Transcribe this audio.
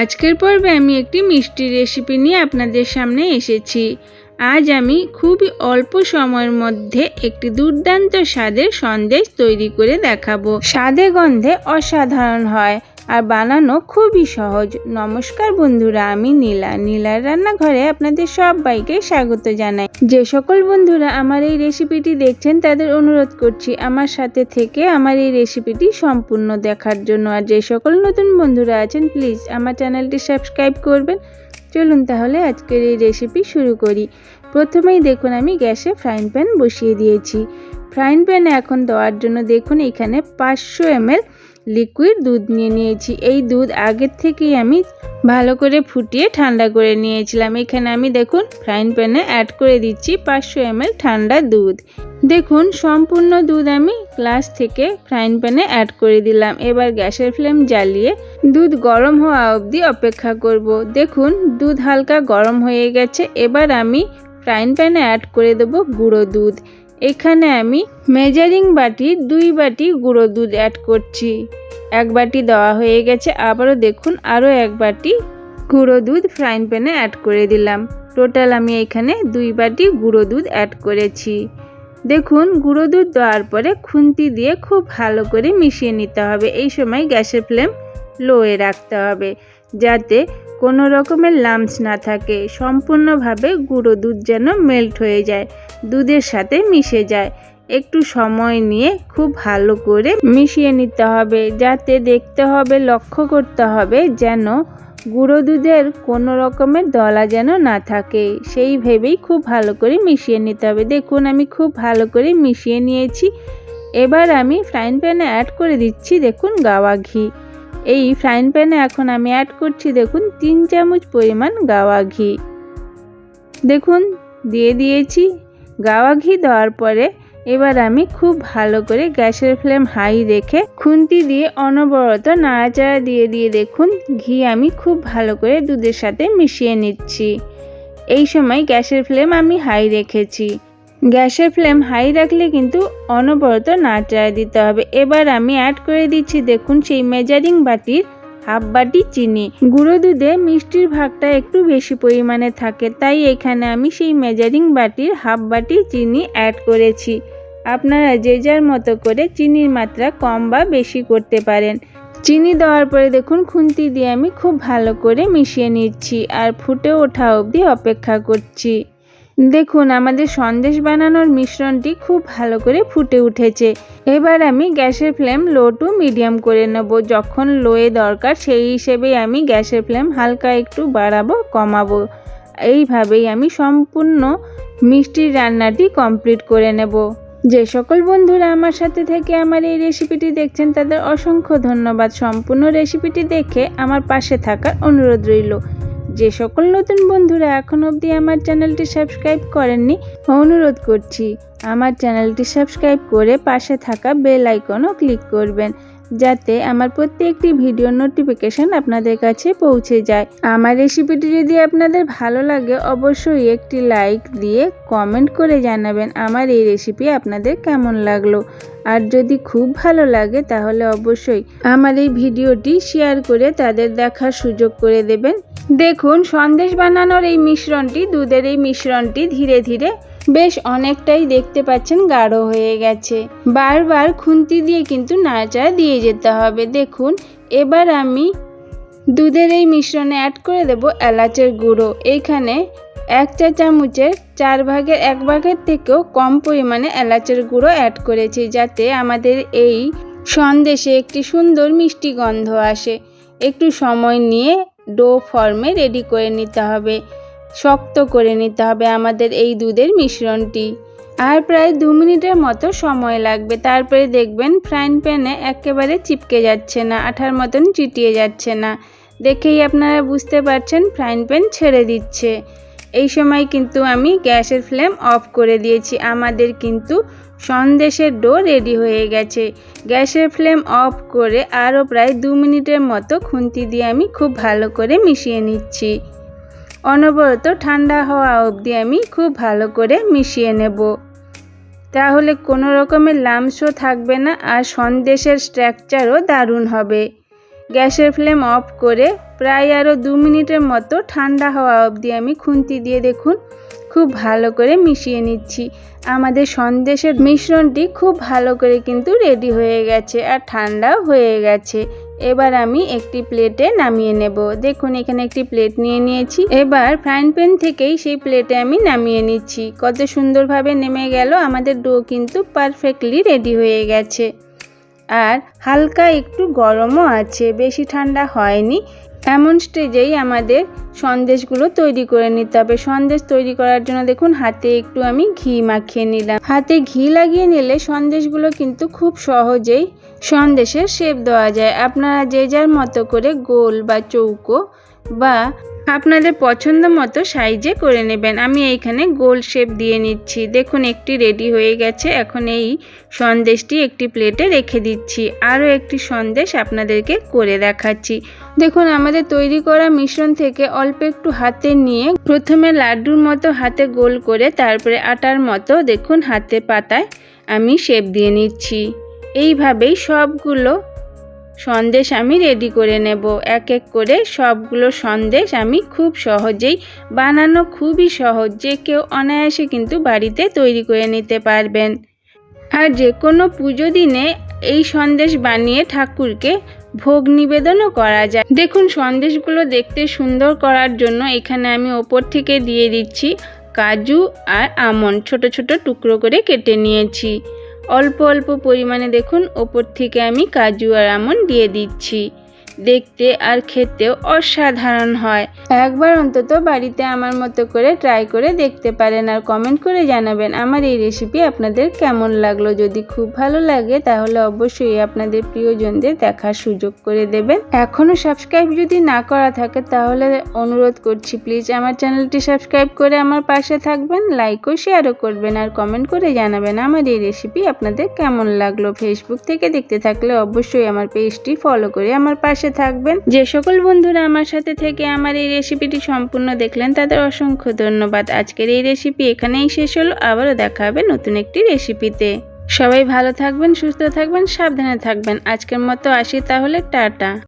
আজকের পর্বে আমি একটি মিষ্টি রেসিপি নিয়ে আপনাদের সামনে এসেছি। আজ আমি খুবই অল্প সময়ের মধ্যে একটি দুর্দান্ত স্বাদের সন্দেশ তৈরি করে দেখাবো। স্বাদে গন্ধে অসাধারণ হয়। আর বানানো খুবই সহজ। নমস্কার বন্ধুরা, আমি নীলা। নীলার রান্নাঘরে আপনাদের সবাইকে স্বাগত জানাই। যে সকল বন্ধুরা আমার এই রেসিপিটি দেখছেন, তাদের অনুরোধ করছি আমার সাথে থেকে আমার এই রেসিপিটি সম্পূর্ণ দেখার জন্য। আর যে সকল নতুন বন্ধুরা আছেন, প্লিজ আমার চ্যানেলটি সাবস্ক্রাইব করবেন। চলুন তাহলে আজকের এই রেসিপি শুরু করি। প্রথমেই দেখুন, আমি গ্যাসে ফ্রাইং প্যান বসিয়ে দিয়েছি। ফ্রাইং প্যানে এখন দেওয়ার জন্য দেখুন, এখানে পাঁচশো এমএল লিকুইড দুধ নিয়ে নিয়েছি। এই দুধ আগের থেকেই আমি ভালো করে ফুটিয়ে ঠান্ডা করে নিয়েছিলাম। এখানে আমি দেখুন ফ্রাইং প্যানে অ্যাড করে দিচ্ছি পাঁচশো এমএল ঠান্ডা দুধ। দেখুন সম্পূর্ণ দুধ আমি গ্লাস থেকে ফ্রাইং প্যানে অ্যাড করে দিলাম। এবার গ্যাসের ফ্লেম জ্বালিয়ে দুধ গরম হওয়া অবধি অপেক্ষা করব। দেখুন দুধ হালকা গরম হয়ে গেছে। এবার আমি ফ্রাইং প্যানে অ্যাড করে দেবো গুঁড়ো দুধ। এখানে আমি মেজারিং বাটি, দুই বাটি গুঁড়ো দুধ অ্যাড করছি। এক বাটি দেওয়া হয়ে গেছে, আবারও দেখুন আরও এক বাটি গুঁড়ো দুধ ফ্রাইং প্যানে অ্যাড করে দিলাম। টোটাল আমি এখানে দুই বাটি গুঁড়ো দুধ অ্যাড করেছি। দেখুন, গুঁড়ো দুধ দেওয়ার পরে খুন্তি দিয়ে খুব ভালো করে মিশিয়ে নিতে হবে। এই সময় গ্যাসের ফ্লেম লোয়ে রাখতে হবে, যাতে কোনো রকমের লামস না থাকে। সম্পূর্ণভাবে গুঁড়ো দুধ যেন মেল্ট হয়ে যায়, দুধের সাথে মিশে যায়। একটু সময় নিয়ে খুব ভালো করে মিশিয়ে নিতে হবে, যাতে দেখতে হবে, লক্ষ্য করতে হবে যেন গুঁড়ো দুধের কোনো রকমের দলা যেন না থাকে। সেই ভেবেই খুব ভালো করে মিশিয়ে নিতে হবে। দেখুন, আমি খুব ভালো করে মিশিয়ে নিয়েছি। এবার আমি ফ্রাইং প্যানে অ্যাড করে দিচ্ছি, দেখুন, গাওয়া ঘি। এই ফ্রাইং প্যানে এখন আমি অ্যাড করছি দেখুন, তিন চামচ পরিমাণ গাওয়া ঘি। দেখুন, দিয়ে দিয়েছি। গাওয়া ঘি দেওয়ার পরে এবার আমি খুব ভালো করে গ্যাসের ফ্লেম হাই রেখে খুন্তি দিয়ে অনবরত নাড়াচাড়া দিয়ে দিয়ে দেখুন, ঘি আমি খুব ভালো করে দুধের সাথে মিশিয়ে নিচ্ছি। এই সময় গ্যাসের ফ্লেম আমি হাই রেখেছি। গ্যাসের ফ্লেম হাই রাখলে কিন্তু অনবরত নাড়াচাড়া দিতে হবে। এবার আমি অ্যাড করে দিচ্ছি দেখুন সেই মেজারিং বাটির হাফ বাটি চিনি। গুঁড়ো দুধে মিষ্টির ভাগটা একটু বেশি পরিমাণে থাকে, তাই এখানে আমি সেই মেজারিং বাটির হাফ বাটি চিনি অ্যাড করেছি। আপনারা যে যার মতো করে চিনির মাত্রা কম বা বেশি করতে পারেন। চিনি দেওয়ার পরে দেখুন খুন্তি দিয়ে আমি খুব ভালো করে মিশিয়ে নিচ্ছি আর ফুটে ওঠা অবধি অপেক্ষা করছি। দেখুন, আমাদের সন্দেশ বানানোর মিশ্রণটি খুব ভালো করে ফুটে উঠেছে। এবার আমি গ্যাসের ফ্লেম লো টু মিডিয়াম করে নেব। যখন লোয়ে দরকার, সেই হিসেবেই আমি গ্যাসের ফ্লেম হালকা একটু বাড়াবো, কমাবো। এইভাবেই আমি সম্পূর্ণ মিষ্টির রান্নাটি কমপ্লিট করে নেব। যে সকল বন্ধুরা আমার সাথে থেকে আমার এই রেসিপিটি দেখছেন, তাদের অসংখ্য ধন্যবাদ। সম্পূর্ণ রেসিপিটি দেখে আমার পাশে থাকার অনুরোধ রইল। যে সকল নতুন বন্ধুরা এখন অবধি আমার চ্যানেলটি সাবস্ক্রাইব করেননি, অনুরোধ করছি আমার চ্যানেলটি সাবস্ক্রাইব করে পাশে থাকা বেল আইকনও ক্লিক করবেন, যাতে আমার প্রত্যেকটি ভিডিওর নোটিফিকেশন আপনাদের কাছে পৌঁছে যায়। আমার রেসিপিটি যদি আপনাদের ভালো লাগে, অবশ্যই একটি লাইক দিয়ে কমেন্ট করে জানাবেন আমার এই রেসিপি আপনাদের কেমন লাগল। আর যদি খুব ভালো লাগে, তাহলে অবশ্যই আমার এই ভিডিওটি শেয়ার করে তাদের দেখার সুযোগ করে দেবেন। দেখুন, সন্দেশ বানানোর এই মিশ্রণটি, দুধের এই মিশ্রণটি ধীরে ধীরে বেশ অনেকটাই দেখতে পাচ্ছেন গাঢ় হয়ে গেছে। বারবার খুন্তি দিয়ে কিন্তু নাড়াচাড়া দিয়ে যেতে হবে। দেখুন, এবার আমি দুধের এই মিশ্রণে অ্যাড করে দেব এলাচের গুঁড়ো। এইখানে এক চা চামচের চার ভাগের এক ভাগের থেকেও কম পরিমাণে এলাচের গুঁড়ো অ্যাড করেছি, যাতে আমাদের এই সন্দেশে একটি সুন্দর মিষ্টি গন্ধ আসে। একটু সময় নিয়ে ডো ফর্মে রেডি করে নিতে হবে। শক্ত করে নিতে হবে আমাদের এই দুধের মিশ্রণটি। আর প্রায় দু মিনিটের মতো সময় লাগবে। তারপরে দেখবেন ফ্রাইং প্যানে একেবারে চিপকে যাচ্ছে না, আঠার মতন চিটিয়ে যাচ্ছে না। দেখেই আপনারা বুঝতে পারছেন, ফ্রাইং প্যান ছেড়ে দিচ্ছে। এই সময় কিন্তু আমি গ্যাসের ফ্লেম অফ করে দিয়েছি। আমাদের কিন্তু সন্দেশের ডো রেডি হয়ে গেছে। গ্যাসের ফ্লেম অফ করে আরও প্রায় দু মিনিটের মতো খুন্তি দিয়ে আমি খুব ভালো করে মিশিয়ে নিচ্ছি। অনবরত ঠান্ডা হওয়া অবধি আমি খুব ভালো করে মিশিয়ে নেব। তাহলে কোনো রকমের লামসও থাকবে না আর সন্দেশের স্ট্রাকচারও দারুণ হবে। গ্যাসের ফ্লেম অফ করে প্রায় আরও দু মিনিটের মতো ঠান্ডা হওয়া অবধি আমি খুন্তি দিয়ে দেখুন, খুব ভালো করে মিশিয়ে নিচ্ছি। আমাদের সন্দেশের মিশ্রণটি খুব ভালো করে কিন্তু রেডি হয়ে গেছে আর ঠান্ডাও হয়ে গেছে। এবার আমি একটি প্লেটে নামিয়ে নেব। দেখুন, এখানে একটি প্লেট নিয়ে নিয়েছি। এবার ফ্রাইং প্যান থেকেই সেই প্লেটে আমি নামিয়ে নিচ্ছি। কত সুন্দরভাবে নেমে গেল, আমাদের ডো কিন্তু পারফেক্টলি রেডি হয়ে গেছে। আর হালকা একটু গরমও আছে, বেশি ঠান্ডা হয়নি। এমন স্টেজেই আমাদের সন্দেশগুলো তৈরি করে নিতে হবে। সন্দেশ তৈরি করার জন্য দেখুন, হাতে একটু আমি ঘি মাখিয়ে নিলাম। হাতে ঘি লাগিয়ে নিলে সন্দেশগুলো কিন্তু খুব সহজেই সন্দেশের শেপ দেওয়া যায়। আপনারা যে যার মতো করে গোল বা চৌকো বা আপনাদের পছন্দ মতো সাইজে করে নেবেন। আমি এইখানে গোল শেপ দিয়ে নিচ্ছি। দেখুন, একটি রেডি হয়ে গেছে। এখন এই সন্দেশটি একটি প্লেটে রেখে দিচ্ছি। আরও একটি সন্দেশ আপনাদেরকে করে দেখাচ্ছি। দেখুন, আমাদের তৈরি করা মিশ্রণ থেকে অল্প একটু হাতে নিয়ে প্রথমে লাড্ডুর মতো হাতে গোল করে তারপরে আটার মতো দেখুন, হাতে পাতায় আমি শেপ দিয়ে নিচ্ছি। এইভাবেই সবগুলো সন্দেশ আমি রেডি করে নেব। এক এক করে সবগুলো সন্দেশ আমি খুব সহজেই বানানো খুবই সহজ। যে কেউ অনায়াসে কিন্তু বাড়িতে তৈরি করে নিতে পারবেন। আর যে কোনো পুজো দিনে এই সন্দেশ বানিয়ে ঠাকুরকে ভোগ নিবেদনও করা যায়। দেখুন, সন্দেশগুলো দেখতে সুন্দর করার জন্য এখানে আমি ওপর থেকে দিয়ে দিচ্ছি কাজু আর আমন্ড। ছোট ছোট টুকরো করে কেটে নিয়েছি। অল্প অল্প পরিমাণে দেখুন ওপর থেকে আমি কাজু আর আমন দিয়ে দিচ্ছি। দেখতে আর খেতেও অসাধারণ হয়। একবার অন্তত বাড়িতে আমার মতো করে ট্রাই করে দেখতে পারেন আর কমেন্ট করে জানাবেন আমার এই রেসিপি আপনাদের কেমন লাগল। যদি খুব ভালো লাগে তাহলে অবশ্যই আপনাদের প্রিয়জনদের দেখার সুযোগ করে দেবেন। এখনও সাবস্ক্রাইব যদি না করা থাকে তাহলে অনুরোধ করছি প্লিজ আমার চ্যানেলটি সাবস্ক্রাইব করে আমার পাশে থাকবেন লাইক ও শেয়ারও করবেন আর কমেন্ট করে জানাবেন আমার এই রেসিপি আপনাদের কেমন লাগল। ফেসবুক থেকে দেখতে থাকলে অবশ্যই আমার পেজটি ফলো করে আমার পাশে থাকবেন। যে সকল বন্ধুরা আমার সাথে থেকে আমার এই রেসিপিটি সম্পূর্ণ দেখলেন, তাদের অসংখ্য ধন্যবাদ। আজকের এই রেসিপি এখানেই শেষ হলো। আবারও দেখা হবে নতুন একটি রেসিপিতে সবাই ভালো থাকবেন, সুস্থ থাকবেন, সাবধানে থাকবেন। আজকের মতো আসি তাহলে, টাটা।